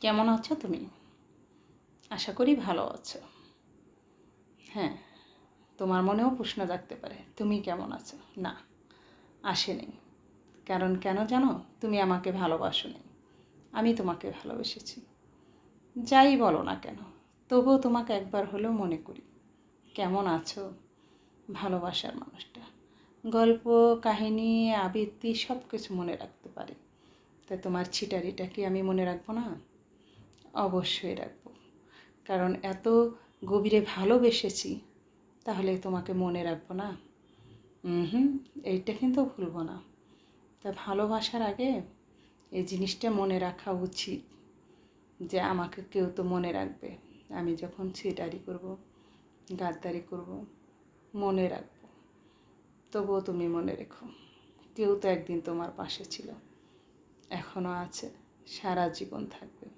কেমন আছো তুমি? আশা করি ভালো আছো। হ্যাঁ তোমার মনেও প্রশ্ন জাগতে পারে, তুমি কেমন আছো? না, আসেনি। কারণ কেন জানো, তুমি আমাকে ভালোবাসো নি আমি তোমাকে ভালোবেসেছি। যাই বলো না কেন, তবুও তোমাকে একবার হলেও মনে করি। কেমন আছো? ভালোবাসার মানুষটা। গল্প, কাহিনী, আবৃত্তি সব কিছু মনে রাখতে পারি। তা তোমার ছিটারিটা কি আমি মনে রাখব না? অবশ্যই রাখব। কারণ এত গভীরে ভালোবেসেছি, তাহলে তোমাকে মনে রাখব না? হুম, এইটা কিন্তু ভুলবো না। তা ভালোবাসার আগে এই জিনিসটা মনে রাখা উচিত যে আমাকে কেউ তো মনে রাখবে। আমি যখন ছিটারি করব, গাদ্দারি করব, মনে রাখব। তবুও তুমি মনে রেখো, কেউ তো একদিন তোমার পাশে ছিল এখনও আছে, সারা জীবন থাকবে।